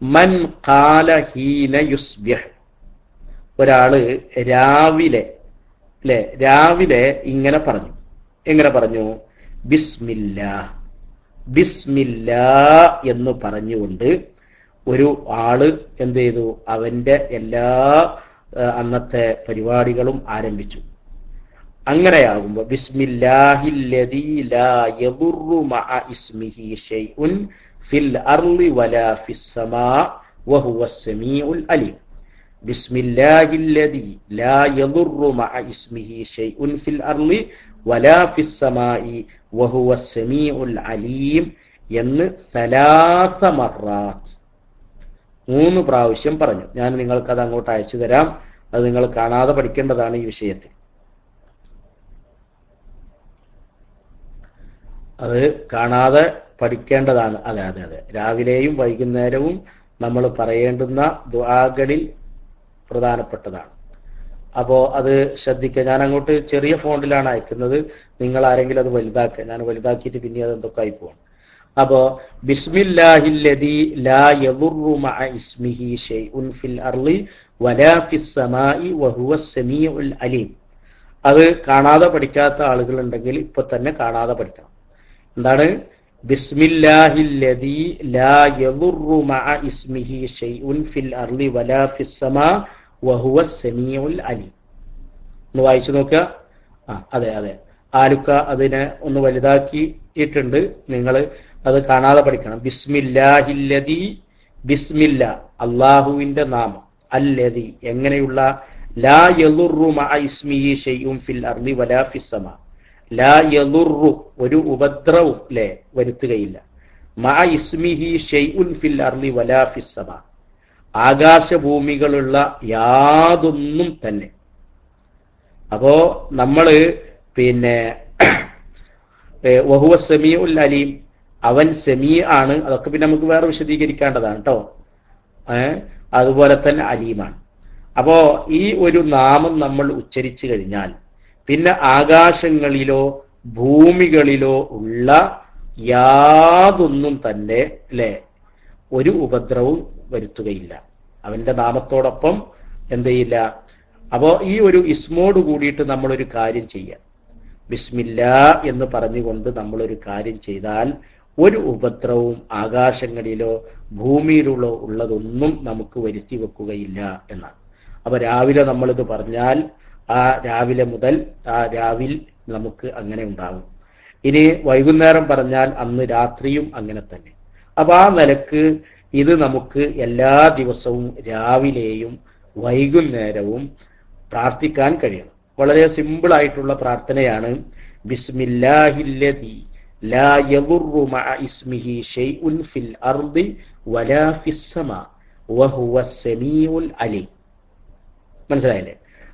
മൻ ഹീന യുസ്ബിഹ്. ഒരാൾ രാവിലെ അല്ലെ രാവിലെ ഇങ്ങനെ പറഞ്ഞു. എങ്ങനെ പറഞ്ഞു? ബിസ്മില്ല ബിസ്മില്ല എന്ന് പറഞ്ഞുകൊണ്ട് ഒരു ആൾ എന്ത് ചെയ്തു? അവന്റെ എല്ലാ അന്നത്തെ പരിപാടികളും ആരംഭിച്ചു. അങ്ങനെയാകുമ്പോ ബിസ്മില്ലാഹില്ലദീ ലാ യദുറു മഅ ഇസ്മിഹി ഷൈഉൻ ഫിൽ അർളി വലാ ഫിസ് സമാ വഹുവ സമീഉൽ അലീം. ബിസ്മില്ലാഹില്ലദീ ലാ യദുറു മഅ ഇസ്മിഹി ഷൈഉൻ ഫിൽ അർളി വലാ ഫിസ് സമാഇ വഹുവ സമീഉൽ അലീം എന്ന് സലാസ മറാത്ത് മൂന്ന് പ്രാവശ്യം പറഞ്ഞു. ഞാൻ നിങ്ങൾക്ക് അത് അങ്ങോട്ട് അയച്ചു തരാം. അത് നിങ്ങൾ കാണാതെ പഠിക്കേണ്ടതാണ് ഈ വിഷയത്തിൽ. അത് കാണാതെ പഠിക്കേണ്ടതാണ്. അതെ അതെ അതെ. രാവിലെയും വൈകുന്നേരവും നമ്മൾ പറയേണ്ടുന്ന ദുആകളിൽ പ്രധാനപ്പെട്ടതാണ്. അപ്പോ അത് ശ്രദ്ധിക്കുക. ഞാൻ അങ്ങോട്ട് ചെറിയ ഫോണ്ടിലാണ് അയക്കുന്നത്. നിങ്ങൾ ആരെങ്കിലും അത് വലുതാക്കുക. ഞാൻ വലുതാക്കിയിട്ട് പിന്നെ അത് എന്തൊക്കെ ആയി പോകണം അപ്പോ ബിസ്മില്ലാഹില്ലദീ ലാ ഇസ്മിഹി ഷൈഉൻ ഫിൽ അർളി വലാ അലീം. അത് കാണാതെ പഠിക്കാത്ത ആളുകൾ ഉണ്ടെങ്കിൽ ഇപ്പൊ തന്നെ കാണാതെ പഠിക്കണം. എന്താണ്? ലാ ഇസ്മിഹി ഷൈഉൻ ഫിൽ വലാ വായിച്ചു നോക്കുക. ആ അതെ അതെ. ആലുക്ക അതിനെ ഒന്ന് വലുതാക്കിയിട്ടുണ്ട്. നിങ്ങൾ അത് കാണാതെ പഠിക്കണം. ബിസ്മില്ലാഹില്ലതി ബിസ്മില്ല അള്ളാഹുവിന്റെ നാമം. അല്ലതി എങ്ങനെയുള്ള ലാ യലുറു ഫിൽ അർലി വലാ ഫിസ് സമാ. ലാ ഒരു ഉപദ്രവും ലെ വരുത്തുകയില്ല. മഅ ഇസ്മിഹി ഷൈഉൻ ഫിൽ അർളി വലാ ഫിസ്സമ ആകാശഭൂമികളുള്ള യാതൊന്നും തന്നെ. അപ്പോ നമ്മൾ പിന്നെ വഹുവ സമീ ഉൽ അലീം അവൻ സെമി ആണ് അതൊക്കെ പിന്നെ നമുക്ക് വേറെ വിശദീകരിക്കേണ്ടതാണ് കേട്ടോ അതുപോലെ തന്നെ അലീമാണ്. അപ്പോ ഈ ഒരു നാമം നമ്മൾ ഉച്ചരിച്ചു കഴിഞ്ഞാൽ പിന്നെ ആകാശങ്ങളിലോ ഭൂമികളിലോ ഉള്ള യാതൊന്നും തന്നെ അല്ലെ ഒരു ഉപദ്രവവും വരുത്തുകയില്ല. അവന്റെ നാമത്തോടൊപ്പം എന്ത് ചെയ്യില്ല? അപ്പോ ഈ ഒരു ഇസ്മോട് കൂടിയിട്ട് നമ്മളൊരു കാര്യം ചെയ്യാം. ബിസ്മില്ല എന്ന് പറഞ്ഞുകൊണ്ട് നമ്മളൊരു കാര്യം ചെയ്താൽ ഒരു ഉപദ്രവവും ആകാശങ്ങളിലോ ഭൂമിയിലോ ഉള്ളതൊന്നും നമുക്ക് വരുത്തി വെക്കുകയില്ല എന്നാണ്. അപ്പൊ രാവിലെ നമ്മളിത് പറഞ്ഞാൽ ആ രാവിലെ മുതൽ ആ രാവിൽ നമുക്ക് അങ്ങനെ ഉണ്ടാകും ഇനി വൈകുന്നേരം പറഞ്ഞാൽ അന്ന് രാത്രിയും അങ്ങനെ തന്നെ. അപ്പൊ ആ നിലയ്ക്ക് ഇത് നമുക്ക് എല്ലാ ദിവസവും രാവിലെയും വൈകുന്നേരവും പ്രാർത്ഥിക്കാൻ കഴിയണം. വളരെ സിമ്പിൾ ആയിട്ടുള്ള പ്രാർത്ഥനയാണ്. ലാ ഇസ്മിഹി ഷൈഉൻ ഫിൽ വലാ മനസ്സിലായില്ലേ?